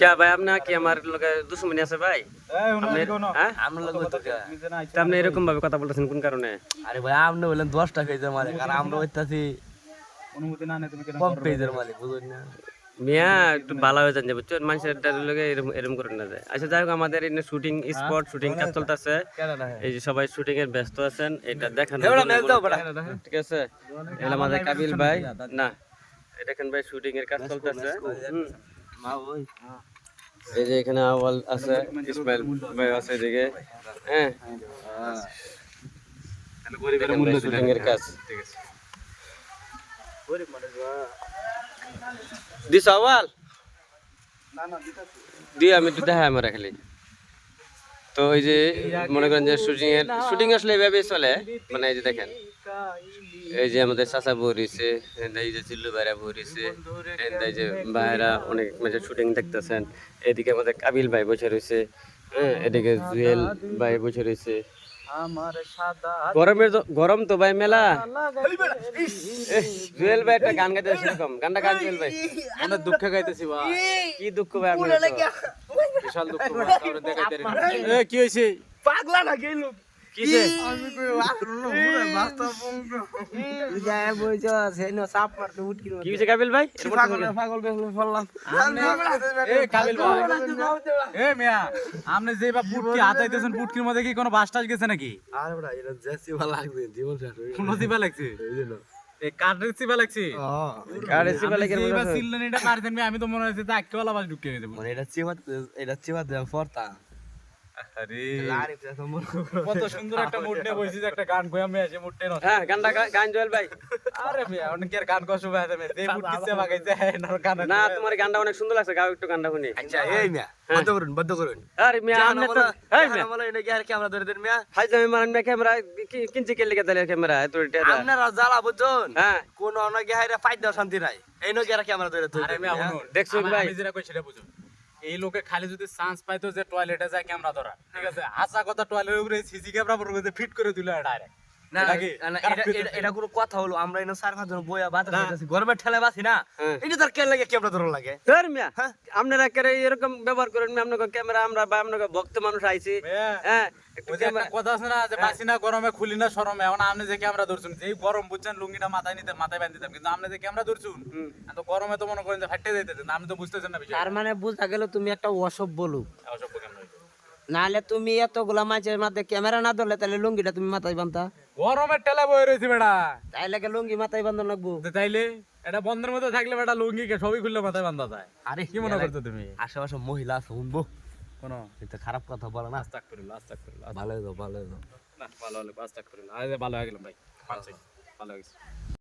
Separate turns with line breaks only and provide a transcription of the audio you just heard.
কে ভাই আপনি কি আমার লগে দুশ্মনী আছে ভাই আপনি-
আমরা লাগবে তো
আপনি এরকম ভাবে কথা বলতেছেন কোন কারণে
আরে ভাই আপনি বললেন দশ টাকা মালিক আর আমরা হইতাছি
অনুমতি না তুমি কেন
কম পেজের মালিক বুঝুন না
মিয়া একটু ভালো হয়ে যান মানুষের লগে এরকম এরকম করে না যায় আচ্ছা যাই হোক আমাদের এখানে শুটিং স্পট শুটিং কাজ চলতেছে এই যে সবাই শুটিং এর ব্যস্ত আছেন এটা দেখানো ঠিক আছে এলা আমাদের কাবিল ভাই না এটা দেখেন ভাই শুটিং এর কাজ চলতেছে এই যে এখানে আওয়াল আছে ইসমাইল ভাই আছে এদিকে। হ্যাঁ। কাজ। ঠিক আছে। দিস আওয়াল? দিয়ে আমি তো দেখাই আমার খালি। তো এই যে মনে করেন যে শুটিং এর শুটিং আসলে এভাবে চলে। মানে এই যে দেখেন এই যে আমাদের চাচা বউ রয়েছে এই যে চিল্লু ভাইরা বউ রয়েছে এই যে ভাইরা অনেক মানে শুটিং দেখতেছেন। এদিকে আমাদের কাবিল ভাই বসে রয়েছে হ্যাঁ এদিকে জুয়েল ভাই বসে রয়েছে। গরমের তো- গরম তো ভাই মেলা। জুয়েল ভাই একটা গান গাইতে সেরকম গানটা গান জুয়েল ভাই।
আমরা দুঃখে গাইতেছি ভাই
কি দুঃখ ভাই আপনার?
বিশাল দুঃখ কাউরে দেখাইতে না। এ কি হইছে
পাগলা না গেল
কিসে?
যায় বইছ সেনো সাপ মারতে উঠকি
কি হয়েছে কাবিল ভাই?
পাগল পাগল বেহলে ফললাম
এ কাবিল ভাই। এ মিয়া আপনি যে বা পুটকি হাতাইতেছেন পুটকির মধ্যে কি কোনো বাস টাস গেছে নাকি?
আরে বড়া এটা জেসি ভালো লাগছে জীবন শেষ হয়ে
কোন সিবা লাগছে? এই আমি তো মনে হচ্ছে
মানে এটা চিবাত এটা চিবাত দেওয়া ফরতা
কত সুন্দর একটা মুড নিয়ে বসেছি একটা গান কই আমি এসে মুডটে নষ্ট
হ্যাঁ গানটা গান জুয়েল ভাই।
আরে মিয়া অনেক আর গান কষ্ট ভাই তুমি যে মুড কিসে বাগাইছে না গান
না তোমার গানটা অনেক সুন্দর লাগছে গাও একটু গানটা শুনি।
আচ্ছা এই মিয়া বন্ধ করুন বন্ধ করুন।
আরে মিয়া আপনি তো এই মিয়া।
বলে এটা কি আর ক্যামেরা ধরে দেন মিয়া?
হাই জামি মারান মিয়া ক্যামেরা কিনছে কে ক্যামেরা এত টেরা
আপনারা জ্বালা বুঝুন
হ্যাঁ।
কোন অনেকে হাইরা ফাইট দেওয়া শান্তি নাই। এই নগে আর ক্যামেরা ধরে তুই
আরে মিয়া শুনুন।
দেখছ
আমি-
ভাই?
আমি যেটা কই সেটা বুঝুন। এই লোকে খালি যদি চান্স পাইতো যে টয়লেটে যায় ক্যামেরা ধরা ঠিক আছে? আশা কথা টয়লেটের উপরে সিসি ক্যামেরা ফিট করে দিল ডাইরেক্ট
না না, না, এটা এটা- এটা কোনো কথা হলো আমরা এনে চার পাঁচ বইয়া বাতাস খাইতেছি গরমের ঠেলায় বাসি না।
হ্যাঁ।
এটা তার কেন লাগে ক্যামেরা ধরো লাগে?
স্যার মিয়া আপনারা করে এরকম ব্যবহার করেন আপনাকে ক্যামেরা আমরা বা আপনাকে ভক্ত মানুষ আইছি। হ্যাঁ একটু
ওই যে একটা
ক্যামেরা
কথা আছে না যে বাসি না গরমে খুলি না সরমে এখন আপনি যে ক্যামেরা ধরছুন যেই গরম বুঝছেন লুঙ্গিটা মাথায় নিতে মাথায় বাঁধ দিতাম। কিন্তু আপনি যে ক্যামেরা ধরছুন তো গরমে তো মনে করেন যে ফাটতে যাইতেছেন আপনি তো বুঝতেছেন না বিষয়
তার মানে বুঝা গেল তুমি একটা অসভ্য লোক? নাহলে তুমি এতগুলা মাছের মাথায় ক্যামেরা না ধরলে তাহলে লুঙ্গিটা তুমি মাথায় বান্ধা
গরমের টেলা বয়ে রয়েছে বেটা
তাই লাগে লুঙ্গি মাথায় বান্ধন লাগবো?
তাইলে এটা বন্ধের মধ্যে থাকলে বেটা লুঙ্গি কে সবই খুললে মাথায় বান্ধা যায়।
আরে
কি মনে করছ তুমি?
আশেপাশে মহিলা আছে শুনব।
কোন?
এটা খারাপ কথা বলে না।
আস্তাক করিল আস্তাক করিল
ভালো হয়ে যাও ভালো হয়ে যাও
না ভালো হলো আস্তাক আরে ভালো হয়ে গেলাম ভাই ভালো হয়ে গেছে